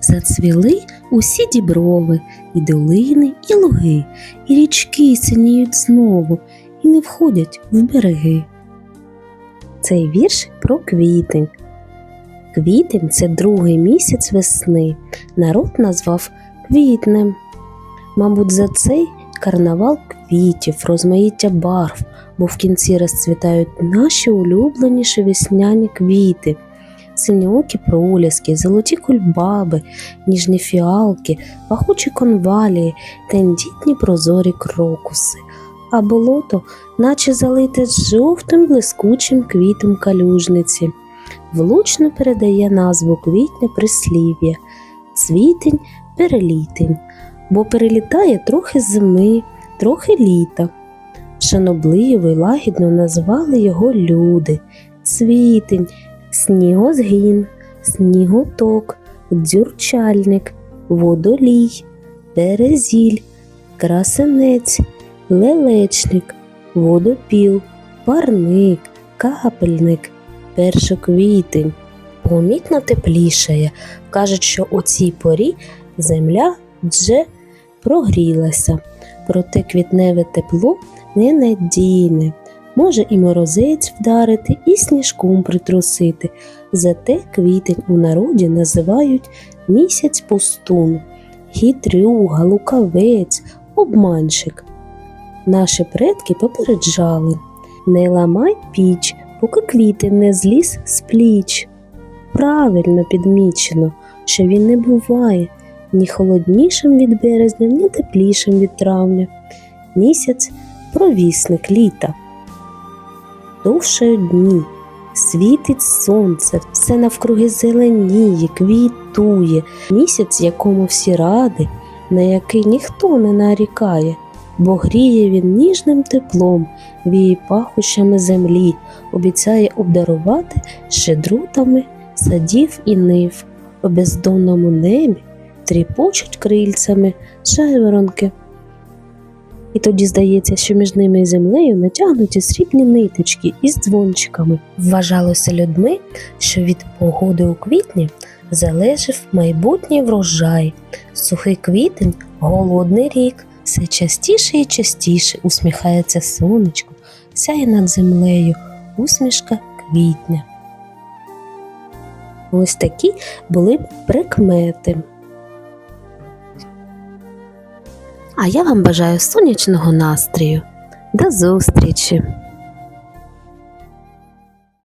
Зацвіли усі діброви, і долини, і луги, і річки синіють знову і не входять в береги. Цей вірш про квітень. Квітень це другий місяць весни. Народ назвав квітнем. Мабуть, за цей карнавал квітів, розмаїття барв, бо в кінці розцвітають наші улюбленіші весняні квіти, синьокі проліски, золоті кульбаби, ніжні фіалки, пахучі конвалії, тендітні прозорі крокуси, а болото, наче залите жовтим блискучим квітом калюжниці, влучно передає назву квітня прислів'я, цвітень перелітень, бо перелітає трохи зими, трохи літа. Шанобливо й лагідно назвали його люди, цвітень, снігозгін, сніготок, дзюрчальник, водолій, березіль, красенець, лелечник, водопіл, парник, капельник, першоквітень. Помітно теплішає. Кажуть, що у цій порі земля вже прогрілася, проте квітневе тепло ненадійне. Може і морозець вдарити, і сніжком притрусити. Зате квітень у народі називають місяць пустун, хитрюга, лукавець, обманщик. Наші предки попереджали не ламай піч, поки квітень не зліз з пліч. Правильно підмічено, що він не буває ні холоднішим від березня, ні теплішим від травня. Місяць провісник літа. Довшають дні, світить сонце, все навкруги зеленіє, квітує, місяць, якому всі ради, на який ніхто не нарікає, бо гріє він ніжним теплом, віє пахощами землі, обіцяє обдарувати щедрутами садів і нив, у бездонному небі тріпочуть крильцями жайворонки. І тоді здається, що між ними і землею натягнуті срібні ниточки із дзвончиками. Вважалося людьми, що від погоди у квітні залежав майбутній врожай. Сухий квітень, голодний рік, все частіше і частіше усміхається сонечко, сяє над землею усмішка квітня. Ось такі були прикмети. А я вам бажаю сонячного настрою. До зустрічі!